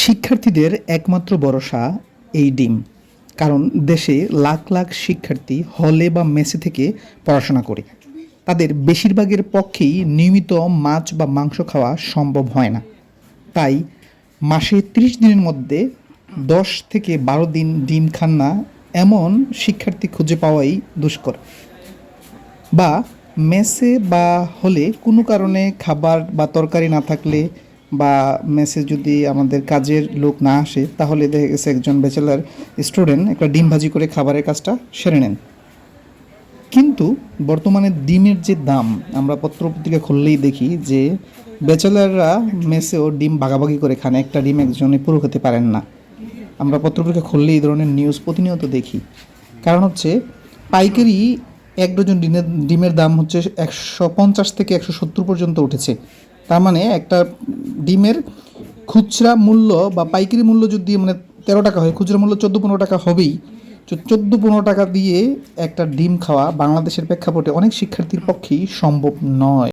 শিক্ষার্থীদের একমাত্র ভরসা এই ডিম। কারণ দেশে লাখ লাখ শিক্ষার্থী হলে বা মেসে থেকে পড়াশোনা করে। তাদের বেশিরভাগের পক্ষেই নিয়মিত মাছ বা মাংস খাওয়া সম্ভব হয় না। তাই মাসে ত্রিশ দিনের মধ্যে দশ থেকে বারো দিন ডিম খান না এমন শিক্ষার্থী খুঁজে পাওয়াই দুষ্কর। বা মেসে বা হলে কোনো কারণে খাবার বা তরকারি না থাকলে বা মেসে যদি আমাদের কাজের লোক না আসে, তাহলে দেখা গেছে একজন ব্যাচেলার স্টুডেন্ট একটা ডিম ভাজি করে খাবারের কাজটা সেরে নেন। কিন্তু বর্তমানে ডিমের যে দাম, আমরা পত্রপত্রিকা খুললেই দেখি যে ব্যাচেলাররা মেসেও ডিম ভাগাভাগি করে খান, একটা ডিম একজনে পুরো খেতে পারেন না। আমরা পত্রপত্রিকা খুললেই এই ধরনের নিউজ প্রতিনিয়ত দেখি। কারণ হচ্ছে পাইকারি এক ডজন ডিমের ডিমের দাম হচ্ছে একশো পঞ্চাশ থেকে একশো সত্তর পর্যন্ত উঠেছে। তার মানে একটা ডিমের খুচরা মূল্য বা পাইকারি মূল্য যদি মানে তেরো টাকা হয়, খুচরা মূল্য চোদ্দ পনেরো টাকা হবেই। চোদ্দ পনেরো টাকা দিয়ে একটা ডিম খাওয়া বাংলাদেশের প্রেক্ষাপটে অনেক শিক্ষার্থীর পক্ষেই সম্ভব নয়।